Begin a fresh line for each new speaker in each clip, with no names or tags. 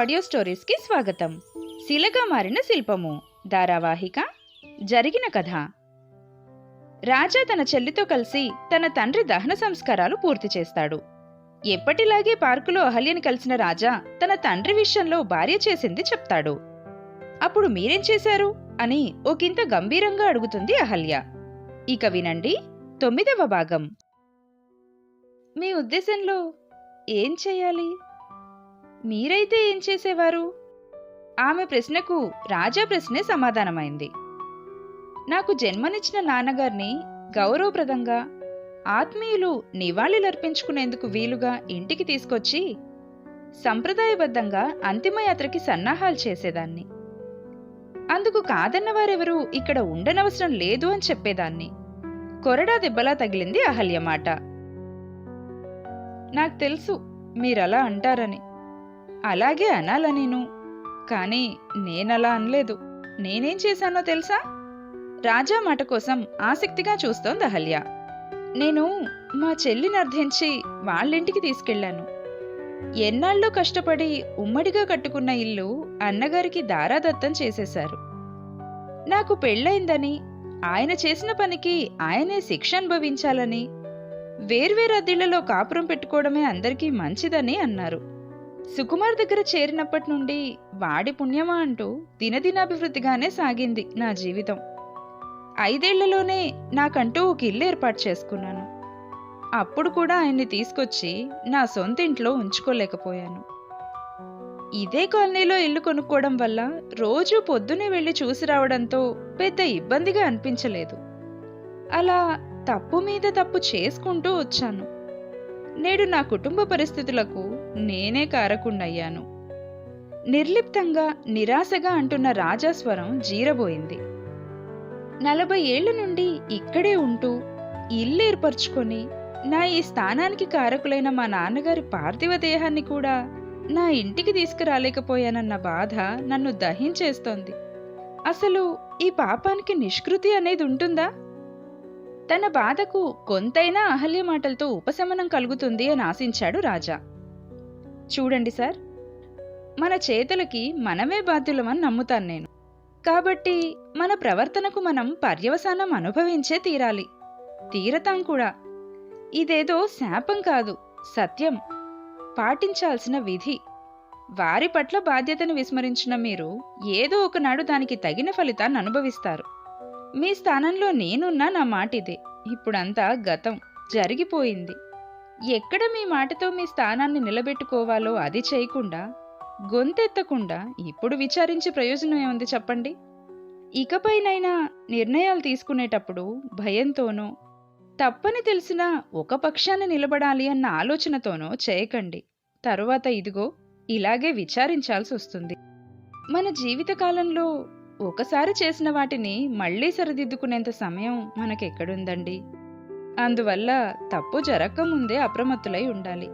Audio స్టోరీస్కి స్వాగతం. శిలగా మారిన శిల్పము ధారావాహిక జరిగిన కథ. రాజా తన చెల్లితో కలిసి తన తండ్రి దహన సంస్కారాలు పూర్తి చేస్తాడు. ఎప్పటిలాగే పార్కులో అహల్యని కలిసిన రాజా తన తండ్రి విషయంలో భార్య చేసింది చెప్తాడు. అప్పుడు మీరేం చేశారు? అని ఒకంత గంభీరంగా అడుగుతుంది అహల్య. ఇక వినండి తొమ్మిదవ భాగం. మీ ఉద్దేశంలో ఏం చేయాలి? మీరైతే ఏం చేసేవారు? ఆమె ప్రశ్నకు రాజా ప్రశ్నే సమాధానమైంది. నాకు జన్మనిచ్చిన నాన్నగారిని గౌరవప్రదంగా ఆత్మీయులు నివాళులర్పించుకునేందుకు వీలుగా ఇంటికి తీసుకొచ్చి సంప్రదాయబద్ధంగా అంతిమయాత్రకి సన్నాహాలు చేసేదాన్ని. అందుకు కాదన్న వారెవరూ ఇక్కడ ఉండనవసరం లేదు అని చెప్పేదాన్ని. కొరడా దెబ్బలా తగిలింది అహల్య మాట. నాకు తెలుసు మీరలా అంటారని. అలాగే అనాలా నేను. కానీ నేనలా అనలేదు. నేనేం చేశానో తెలుసా? రాజా మాట కోసం ఆసక్తిగా చూస్తోంది అహల్య. నేను మా చెల్లిని అర్థించి వాళ్ళింటికి తీసుకెళ్ళాను ఎన్నాళ్ళో కష్టపడి ఉమ్మడిగా కట్టుకున్న ఇల్లు అన్నగారికి దారాదత్తం చేసేశారు. నాకు పెళ్ళయిందని ఆయన చేసిన పనికి ఆయనే శిక్ష అనుభవించాలని వేర్వేరు అద్దెళ్ళలో కాపురం పెట్టుకోవడమే అందరికీ మంచిదని అన్నారు. సుకుమార్ దగ్గర చేరినప్పటి నుండి వాడి పుణ్యమా అంటూ దినదినాభివృద్ధిగానే సాగింది నా జీవితం. ఐదేళ్ళలోనే నాకంటూ ఒక ఇల్లు ఏర్పాటు చేసుకున్నాను. అప్పుడు కూడా ఆయన్ని తీసుకొచ్చి నా సొంత ఇంట్లో ఉంచుకోలేకపోయాను. ఇదే కాలనీలో ఇల్లు కొనుక్కోవడం వల్ల రోజు పొద్దునే వెళ్ళి చూసి రావడంతో పెద్ద ఇబ్బందిగా అనిపించలేదు. అలా తప్పు మీద తప్పు చేసుకుంటూ వచ్చాను. నేడు నా కుటుంబ పరిస్థితులకు నేనే కారకుండయ్యాను. నిర్లిప్తంగా నిరాశగా అంటున్న రాజాస్వరం జీరబోయింది. నలభై ఏళ్ళ నుండి ఇక్కడే ఉంటూ ఇల్లు ఏర్పరచుకొని నా ఈ స్థానానికి కారకులైన మా నాన్నగారి పార్థివ దేహాన్ని కూడా నా ఇంటికి తీసుకురాలేకపోయానన్న బాధ నన్ను దహించేస్తోంది. అసలు ఈ పాపానికి నిష్కృతి అనేది ఉంటుందా? తన బాధకు కొంతైనా అహల్య మాటలతో ఉపశమనం కలుగుతుంది అని ఆశించాడు రాజా. చూడండి సార్ మన చేతులకి మనమే బాధ్యులమని నమ్ముతాను నేను. కాబట్టి మన ప్రవర్తనకు మనం పర్యవసానం అనుభవించే తీరాలి. తీరతాం కూడా. ఇదేదో శాపం కాదు సత్యం. పాటించాల్సిన విధి. వారి పట్ల బాధ్యతను విస్మరించిన మీరు ఏదో ఒకనాడు దానికి తగిన ఫలితాన్ని అనుభవిస్తారు. మీ స్థానంలో నేనున్నా నా మాట ఇదే ఇప్పుడంతా గతం జరిగిపోయింది. ఎక్కడ మీ మాటతో మీ స్థానాన్ని నిలబెట్టుకోవాలో అది చేయకుండా గొంతెత్తకుండా ఇప్పుడు విచారించి ప్రయోజనం ఏముంది చెప్పండి? ఇకపైనైనా నిర్ణయాలు తీసుకునేటప్పుడు భయంతోనో తప్పని తెలిసినా ఒక పక్షాన్ని నిలబడాలి అన్న ఆలోచనతోనో చేయకండి. తరువాత ఇదిగో ఇలాగే విచారించాల్సి వస్తుంది మన జీవితకాలంలో ఒకసారి చేసిన వాటిని మళ్ళీ సరిదిద్దుకునేంత సమయం మనకెక్కడుందండి? అందువల్ల తప్పు జరగకముందే అప్రమత్తులై ఉండాలి.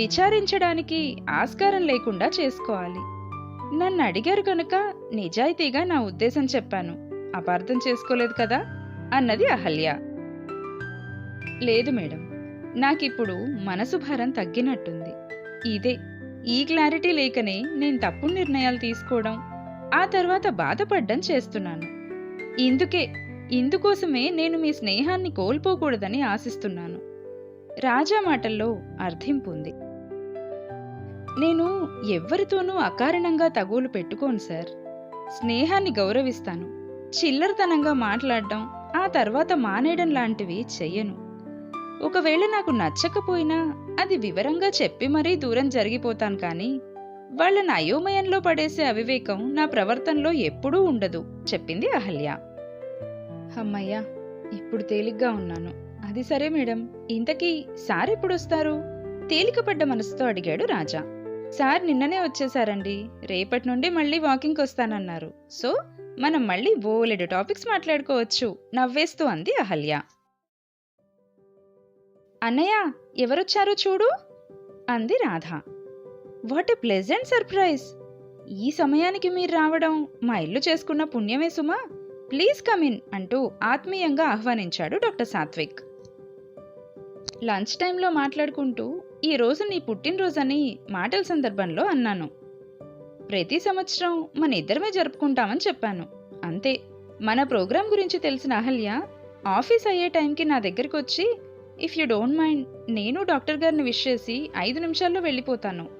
విచారించడానికి ఆస్కారం లేకుండా చేసుకోవాలి. నన్ను అడిగారు కనుక నిజాయితీగా నా ఉద్దేశం చెప్పాను. అపార్థం చేసుకోలేదు కదా? అన్నది అహల్య. లేదు మేడం. నాకిప్పుడు మనసు భారం తగ్గినట్టుంది. ఇదే ఈ క్లారిటీ లేకనే నేను తప్పు నిర్ణయాలు తీసుకోవడం. ఆ తర్వాత బాధపడ్డం చేస్తున్నాను. ఇందుకే ఇందుకోసమే నేను మీ స్నేహాన్ని కోల్పోకూడదని ఆశిస్తున్నాను. రాజా మాటల్లో అర్థింపు ఉంది. నేను ఎవ్వరితోనూ అకారణంగా తగులు పెట్టుకోను సార్. స్నేహాన్ని గౌరవిస్తాను. చిల్లరతనంగా మాట్లాడడం ఆ తర్వాత మానేయడం లాంటివి చెయ్యను. ఒకవేళ నాకు నచ్చకపోయినా అది వివరంగా చెప్పి మరీ దూరం జరిగిపోతాను కానీ వాళ్ళని అయోమయంలో పడేసే అవివేకం నా ప్రవర్తనలో ఎప్పుడూ ఉండదు చెప్పింది అహల్య. అమ్మయ్యా ఇప్పుడు తేలిగ్గా ఉన్నాను. అది సరే మేడం. ఇంతకీ సార్ ఎప్పుడు వస్తారు తేలికపడ్డ మనసుతో అడిగాడు రాజా. సార్ నిన్ననే వచ్చేసారండి. రేపటి నుండి మళ్ళీ వాకింగ్కి వస్తానన్నారు. సో మనం మళ్ళీ బోలెడు టాపిక్స్ మాట్లాడుకోవచ్చు. నవ్వేస్తూ అంది అహల్య. అన్నయ్య ఎవరొచ్చారో చూడు అంది Radha. What a pleasant surprise. ఈ సమయానికి మీరు రావడం మా ఇల్లు చేసుకున్న పుణ్యమే సుమా. ప్లీజ్ కమిన్ అంటూ ఆత్మీయంగా ఆహ్వానించాడు డాక్టర్ సాత్విక్. లంచ్ టైంలో మాట్లాడుకుంటూ ఈ రోజు నీ పుట్టినరోజని మాటల సందర్భంలో అన్నాను. ప్రతి సంవత్సరం మన ఇద్దరమే జరుపుకుంటామని చెప్పాను. అంతే. మన ప్రోగ్రాం గురించి తెలిసిన అహల్య ఆఫీస్ అయ్యే టైంకి నా దగ్గరికి వచ్చి ఇఫ్ యు డోంట్ మైండ్ నేను డాక్టర్ గారిని విష్ చేసి ఐదు నిమిషాల్లో వెళ్ళిపోతాను.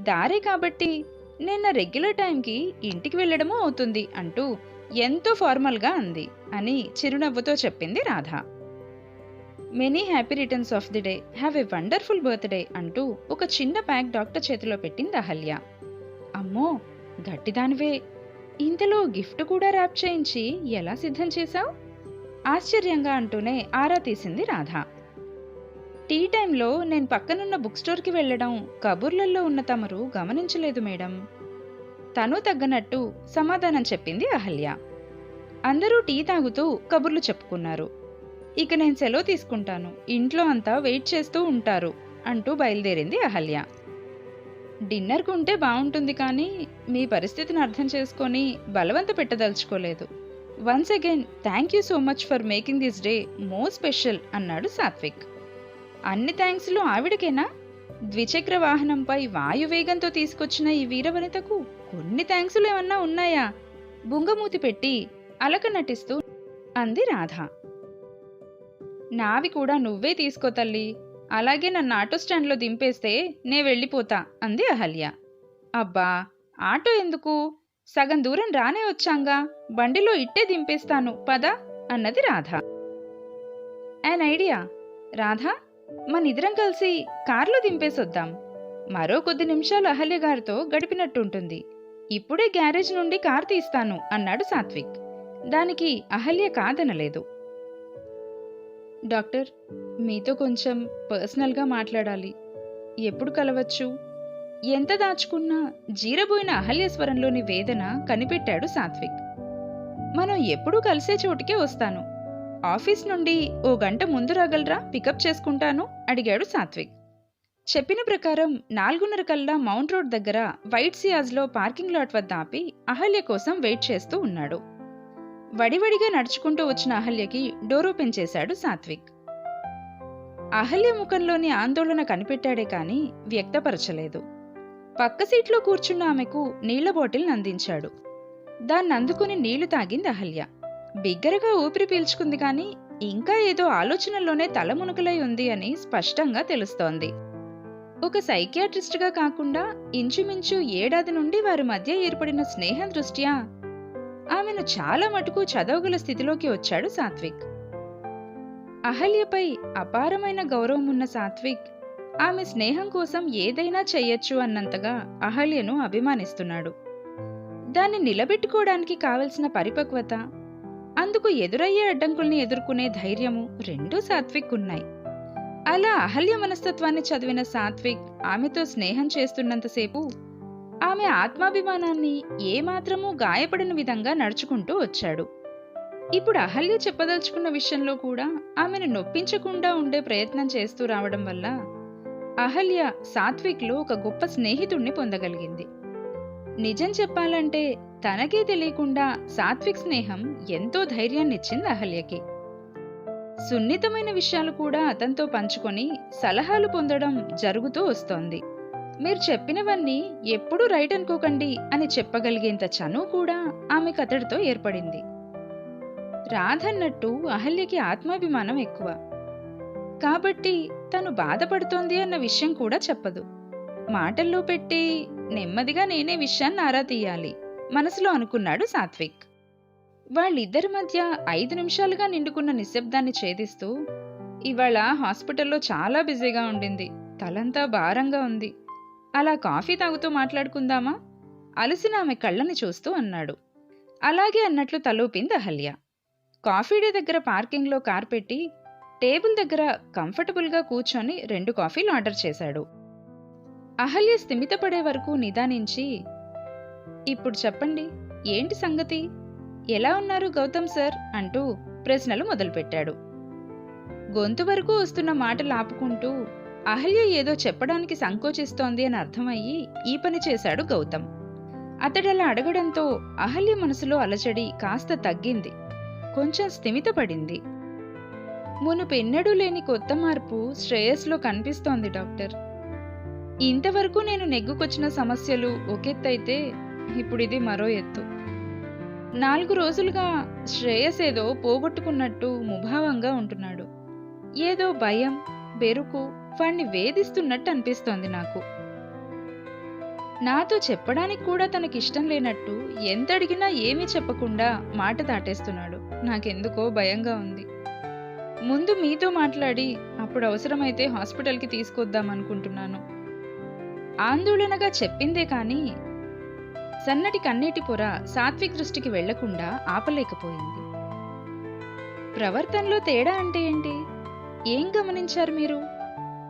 దారే కాబట్టి నేను నా రెగ్యులర్ టైంకి ఇంటికి వెళ్ళడమూ అవుతుంది అంటూ ఎంతో ఫార్మల్గా అంది అని చిరునవ్వుతో చెప్పింది Radha. Many happy returns of the day. Have a wonderful birthday అంటూ ఒక చిన్న ప్యాక్ డాక్టర్ చేతిలో పెట్టింది అహల్య. అమ్మో గట్టిదానివే ఇంతలో గిఫ్ట్ కూడా ర్యాప్ చేయించి ఎలా సిద్ధం చేశావు? ఆశ్చర్యంగా అంటూనే ఆరా తీసింది రాధ. టీ టైంలో నేను పక్కనున్న బుక్ స్టోర్కి వెళ్ళడం కబుర్లలో ఉన్న తమరు గమనించలేదు మేడం. తను తగ్గనట్టు సమాధానం చెప్పింది అహల్య. అందరూ టీ తాగుతూ కబుర్లు చెప్పుకున్నారు. ఇక నేను సెలవు తీసుకుంటాను. ఇంట్లో అంతా వెయిట్ చేస్తూ ఉంటారు అంటూ బయలుదేరింది అహల్య. డిన్నర్కు ఉంటే బాగుంటుంది కానీ మీ పరిస్థితిని అర్థం చేసుకొని బలవంత పెట్టదలుచుకోలేదు. Once again thank you so much for making this day more special అన్నాడు సాత్విక్. అన్ని థ్యాంక్స్లు ఆవిడకేనా? ద్విచక్ర వాహనంపై వాయువేగంతో తీసుకొచ్చిన ఈ వీరవనితకు కొన్ని థ్యాంక్సులు ఏమన్నా ఉన్నాయా? బుంగమూతి పెట్టి అలక నటిస్తూ అంది రాధ. నావి కూడా నువ్వే తీసుకో తల్లి. అలాగే నన్ను ఆటో స్టాండ్లో దింపేస్తే నే వెళ్ళిపోతా అంది అహల్య. అబ్బా ఆటో ఎందుకు? సగం దూరం రానే వచ్చాంగా. బండిలో ఇట్టే దింపేస్తాను పద అన్నది రాధ. An idea Radha? మనిద్దరం కలిసి కార్లో దింపేసొద్దాం. మరో కొద్ది నిమిషాలు అహల్య గారితో గడిపినట్టుంటుంది. ఇప్పుడే గ్యారేజ్ నుండి కార్ తీస్తాను అన్నాడు సాత్విక్. దానికి అహల్య కాదనలేదు. డాక్టర్ మీతో కొంచెం పర్సనల్గా మాట్లాడాలి. ఎప్పుడు కలవచ్చు? ఎంత దాచుకున్నా జీరబోయిన అహల్య స్వరంలోని వేదన కనిపెట్టాడు సాత్విక్. మనం ఎప్పుడూ కలిసే చోటికే వస్తాను. ఆఫీస్ నుండి ఓ గంట ముందు రాగలరా? పికప్ చేసుకుంటాను అడిగాడు సాత్విక్. చెప్పిన ప్రకారం నాలుగున్నర కల్లా మౌంట్ రోడ్ దగ్గర వైట్ సియాజ్లో పార్కింగ్ లాట్ వద్ద ఆపి అహల్య కోసం వెయిట్ చేస్తూ ఉన్నాడు. వడివడిగా నడుచుకుంటూ వచ్చిన అహల్యకి డోర్ ఓపెన్ చేశాడు సాత్విక్. అహల్య ముఖంలోని ఆందోళన కనిపెట్టాడే కాని వ్యక్తపరచలేదు. పక్క సీట్లో కూర్చున్న ఆమెకు నీళ్ళ బాటిల్ అందించాడు దాన్ని అందుకుని నీళ్ళు తాగింది అహల్య. బిగ్గరగా ఊపిరి పీల్చుకుంది కాని ఇంకా ఏదో ఆలోచనలోనే తలమునుకలై ఉంది అని స్పష్టంగా తెలుస్తోంది. ఒక సైకియాట్రిస్ట్గా కాకుండా ఇంచుమించు ఏడాది నుండి వారి మధ్య ఏర్పడిన స్నేహం దృష్ట్యా ఆమెను చాలా మటుకు చదవగల స్థితిలోకి వచ్చాడు సాత్విక్. అహల్యపై అపారమైన గౌరవం ఉన్న సాత్విక్ ఆమె స్నేహం కోసం ఏదైనా చెయ్యొచ్చు అన్నంతగా అహల్యను అభిమానిస్తున్నాడు. దాన్ని నిలబెట్టుకోవడానికి కావలసిన పరిపక్వత అందుకు ఎదురయ్యే అడ్డంకుల్ని ఎదుర్కొనే ధైర్యము రెండూ సాత్విక్ ఉన్నాయి అలా అహల్య మనస్తత్వాన్ని చదివిన సాత్విక్ ఆమెతో స్నేహం చేస్తున్నంతసేపు ఆమె ఆత్మాభిమానాన్ని ఏమాత్రమూ గాయపడిన విధంగా నడుచుకుంటూ వచ్చాడు. ఇప్పుడు అహల్య చెప్పదలుచుకున్న విషయంలో కూడా ఆమెను నొప్పించకుండా ఉండే ప్రయత్నం చేస్తూ రావడం వల్ల అహల్య సాత్విక్లో ఒక గొప్ప స్నేహితుణ్ణి పొందగలిగింది. నిజం చెప్పాలంటే తనకే తెలియకుండా సాత్విక్ స్నేహం ఎంతో ధైర్యాన్నిచ్చింది అహల్యకి. సున్నితమైన విషయాలు కూడా అతనితో పంచుకొని సలహాలు పొందడం జరుగుతూ వస్తోంది. మీరు చెప్పినవన్నీ ఎప్పుడూ రైట్ అనుకోకండి అని చెప్పగలిగేంత చనువు కూడా ఆమెకు అతడితో ఏర్పడింది. రాధన్నట్టు అహల్యకి ఆత్మాభిమానం ఎక్కువ. కాబట్టి తను బాధపడుతోంది అన్న విషయం కూడా చెప్పదు. మాటల్లో పెట్టి నెమ్మదిగా నేనే విషయాన్ని ఆరా తీయాలి. మనసులో అనుకున్నాడు సాత్విక్. వాళ్ళిద్దరి మధ్య ఐదు నిమిషాలుగా నిండుకున్న నిశ్శబ్దాన్ని ఛేదిస్తూ ఇవాళ హాస్పిటల్లో చాలా బిజీగా ఉండింది. తలంతా భారంగా ఉంది. అలా కాఫీ తాగుతూ మాట్లాడుకుందామా? అలసిన ఆమె కళ్ళని చూస్తూ అన్నాడు. అలాగే అన్నట్లు తలూపింది అహల్య. కాఫీ డే దగ్గర పార్కింగ్లో కార్ పెట్టి టేబుల్ దగ్గర కంఫర్టబుల్గా కూర్చొని రెండు కాఫీలు ఆర్డర్ చేశాడు. అహల్య స్థిమితపడే వరకు నిదానించి ఇప్పుడు చెప్పండి ఏంటి సంగతి? ఎలా ఉన్నారు గౌతమ్ సార్? అంటూ ప్రశ్నలు మొదలుపెట్టాడు. గొంతు వరకు వస్తున్న మాటలు ఆపుకుంటూ అహల్య ఏదో చెప్పడానికి సంకోచిస్తోంది అని అర్థమయ్యి ఈ పని చేశాడు గౌతమ్. అతడలా అడగడంతో అహల్య మనసులో అలచడి కాస్త తగ్గింది. కొంచెం స్థిమితపడింది. మునుపెన్నడూ లేని కొత్త మార్పు శ్రేయస్లో కనిపిస్తోంది డాక్టర్. ఇంతవరకు నేను నెగ్గుకొచ్చిన సమస్యలు ఒకెత్తైతే ఇప్పుడు ఇది మరో ఎత్తు. నాలుగు రోజులుగా శ్రేయస్ ఏదో పోగొట్టుకున్నట్టు ముభావంగా ఉంటున్నాడు. ఏదో భయం బెరుకు వాణ్ణి వేధిస్తున్నట్టు అనిపిస్తోంది నాకు. నాతో చెప్పడానికి కూడా తనకిష్టం లేనట్టు ఎంత అడిగినా ఏమీ చెప్పకుండా మాట దాటేస్తున్నాడు. నాకెందుకో భయంగా ఉంది. ముందు మీతో మాట్లాడి అప్పుడు అవసరమైతే హాస్పిటల్కి తీసుకొద్దాం అనుకుంటున్నాను ఆందోళనగా చెప్పిందే కానీ సన్నటి కన్నీటి పొర సాత్విక్ దృష్టికి వెళ్ళకుండా ఆపలేకపోయింది. ప్రవర్తనలో తేడా అంటే ఏంటి? ఏం గమనించారు మీరు?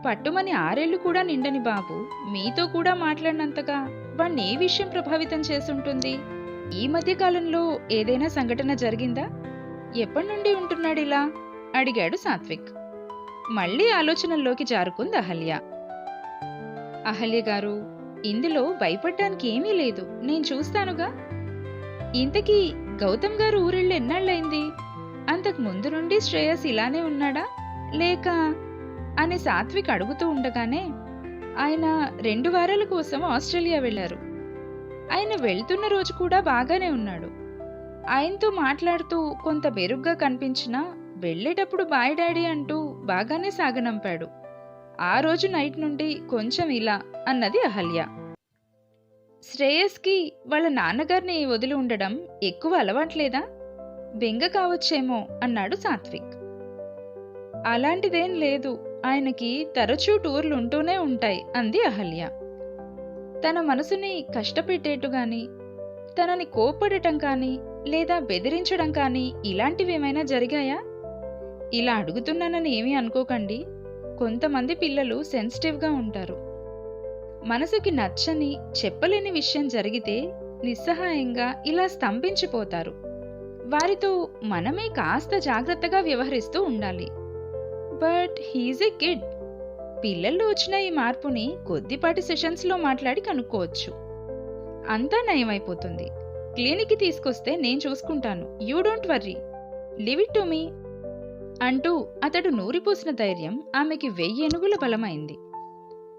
పట్టుమని ఆరేళ్ళు కూడా నిండని బాబు మీతో కూడా మాట్లాడినంతగా వాణ్ణి ఏ విషయం ప్రభావితం చేసుంటుంది ఈ మధ్య కాలంలో ఏదైనా సంఘటన జరిగిందా? ఎప్పటి నుండి ఉంటున్నాడిలా అడిగాడు సాత్విక్. మళ్ళీ ఆలోచనల్లోకి జారుకుంది అహల్య. అహల్య గారు ఇందులో భయపడ్డానికి ఏమీ లేదు. నేను చూస్తానుగా. ఇంతకీ గౌతమ్ గారు ఊరెళ్ళి ఎన్నాళ్ళైంది అంతకు ముందు నుండి శ్రేయస్ ఇలానే ఉన్నాడా? లేక అని సాత్విక్ అడుగుతూ ఉండగానే ఆయన రెండు వారాల కోసం ఆస్ట్రేలియా వెళ్ళారు ఆయన వెళ్తున్న రోజు కూడా బాగానే ఉన్నాడు. ఆయనతో మాట్లాడుతూ కొంత బెరుగ్గా కనిపించినా వెళ్ళేటప్పుడు బాయ్ డాడీ అంటూ బాగానే సాగనంపాడు. ఆ రోజు నైట్ నుండి కొంచెం ఇలా అన్నది అహల్య. శ్రేయస్కి వాళ్ళ నాన్నగారిని వదిలి ఉండడం ఎక్కువ అలవాట్లేదా? బెంగ కావచ్చేమో అన్నాడు సాత్విక్. అలాంటిదేం లేదు ఆయనకి తరచూ టూర్లు ఉంటూనే ఉంటాయి అంది అహల్య. తన మనసుని కష్టపెట్టేట్టు గాని తనని కోప్పడటం కానీ లేదా బెదిరించడం కానీ ఇలాంటివేమైనా జరిగాయా? ఇలా అడుగుతున్నానని ఏమీ అనుకోకండి. కొంతమంది పిల్లలు సెన్సిటివ్గా ఉంటారు. మనసుకి నచ్చని చెప్పలేని విషయం జరిగితే నిస్సహాయంగా ఇలా స్తంభించిపోతారు. వారితో మనమే కాస్త జాగ్రత్తగా వ్యవహరిస్తూ ఉండాలి. But he's a kid. పిల్లల్లో వచ్చిన ఈ మార్పుని కొద్దిపాటి సెషన్స్లో మాట్లాడి కనుక్కోవచ్చు. అంతా నయమైపోతుంది. క్లినిక్కి తీసుకొస్తే నేను చూసుకుంటాను. You don't worry. Leave it to me. అంటూ అతడు నూరిపోసిన ధైర్యం ఆమెకి వెయ్యి ఏనుగుల బలమైంది.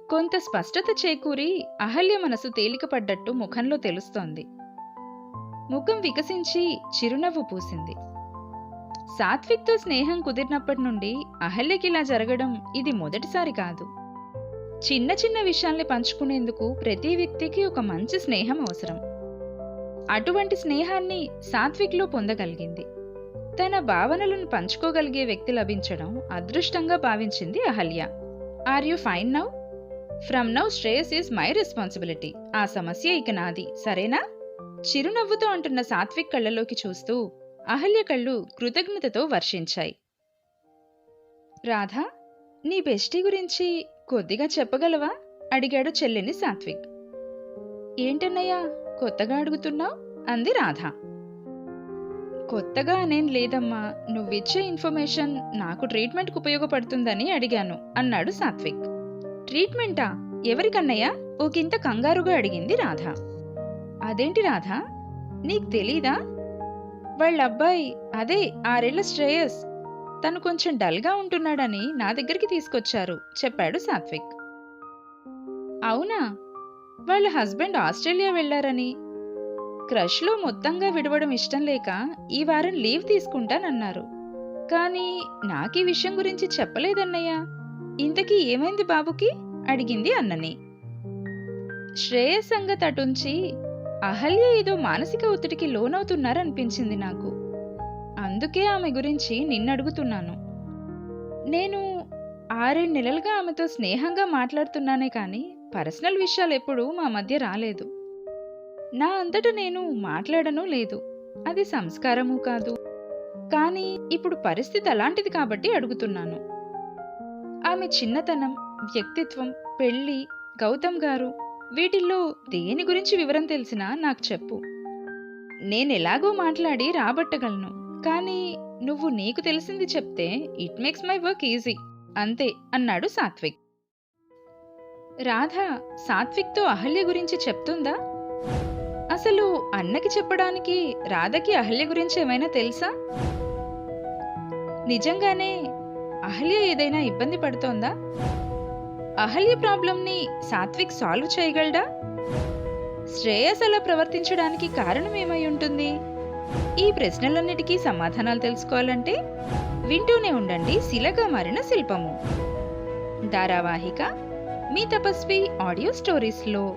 కొంత స్పష్టత చేకూరి అహల్య మనసు తేలికపడ్డట్టు ముఖంలో తెలుస్తోంది. ముఖం వికసించి చిరునవ్వు పూసింది. సాత్విక్తో స్నేహం కుదిరినప్పటి నుండి అహల్యకిలా జరగడం ఇది మొదటిసారి కాదు. చిన్న చిన్న విషయాల్ని పంచుకునేందుకు ప్రతి వ్యక్తికి ఒక మంచి స్నేహం అవసరం. అటువంటి స్నేహాన్ని సాత్విక్లో పొందగలిగింది. తన భావనలను పంచుకోగలిగే వ్యక్తి లభించడం అదృష్టంగా భావించింది Ahalya. Are you fine now from now Shreyas is my responsibility ఆ సమస్య ఇక నాది. సరేనా? చిరునవ్వుతో అంటున్న సాత్విక్ కళ్ళలోకి చూస్తూ అహల్య కళ్ళు కృతజ్ఞతతో వర్షించాయి. రాధా నీ బెస్టీ గురించి కొద్దిగా చెప్పగలవా? అడిగాడు చెల్లిని సాత్విక్. ఏంటన్నయ్యా కొత్తగా అడుగుతున్నావు? అంది రాధ. కొత్తగా అనేం లేదమ్మా నువ్విచ్చే ఇన్ఫర్మేషన్ నాకు ట్రీట్మెంట్కు ఉపయోగపడుతుందని అడిగాను అన్నాడు సాత్విక్. ట్రీట్మెంటా? ఎవరికన్నయ్యా? ఓకింత కంగారుగా అడిగింది రాధ. అదేంటి రాధ? నీకు తెలీదా? వాళ్ళ అబ్బాయి అదే ఆరేళ్ళ శ్రేయస్. తను కొంచెం డల్గా ఉంటున్నాడని నా దగ్గరికి తీసుకొచ్చారు చెప్పాడు సాత్విక్. అవునా? వాళ్ళ హస్బెండ్ ఆస్ట్రేలియా వెళ్ళారని క్రష్లో మొత్తంగా విడవడం ఇష్టం లేక ఈ వారం లీవ్ తీసుకుంటానన్నారు. కానీ నాకీ విషయం గురించి చెప్పలేదన్నయ్య. ఇంతకీ ఏమైంది బాబుకి? అడిగింది అన్నని. శ్రేయస్ సంగతి అటుంచి అహల్య ఏదో మానసిక ఒత్తిడికి లోనవుతున్నారనిపించింది నాకు. అందుకే ఆమె గురించి నిన్నడుగుతున్నాను. నేను ఆరేడు నెలలుగా ఆమెతో స్నేహంగా మాట్లాడుతున్నానే కానీ పర్సనల్ విషయాలు ఎప్పుడూ మా మధ్య రాలేదు. నా అంతట నేను మాట్లాడను లేదు. అది సంస్కారము కాదు. కానీ ఇప్పుడు పరిస్థితి అలాంటిది కాబట్టి అడుగుతున్నాను. ఆమె చిన్నతనం వ్యక్తిత్వం పెళ్ళి గౌతమ్ గారు వీటిల్లో దేని గురించి వివరం తెలిసినా నాకు చెప్పు. నేనెలాగో మాట్లాడి రాబట్టగలను. కానీ నువ్వు నీకు తెలిసింది చెప్తే it makes my work easy. అంతే అన్నాడు సాత్విక్. రాధ సాత్విక్తో అహల్య గురించి చెప్తుందా? అసలు అన్నకి చెప్పడానికి రాధకి అహల్య గురించి ఏమైనా తెలుసా? నిజంగానే అహల్య ఏదైనా ఇబ్బంది పడుతోందా? అహల్య ప్రాబ్లంని సాత్విక్ సాల్వ్ చేయగలడా? శ్రేయస్ అలా ప్రవర్తించడానికి కారణం ఏమై ఉంటుంది? ఈ ప్రశ్నలన్నిటికీ సమాధానాలు తెలుసుకోవాలంటే వింటూనే ఉండండి శిలగా మారిన శిల్పము. ధారావాహిక మీ తపస్వి ఆడియో స్టోరీస్లో.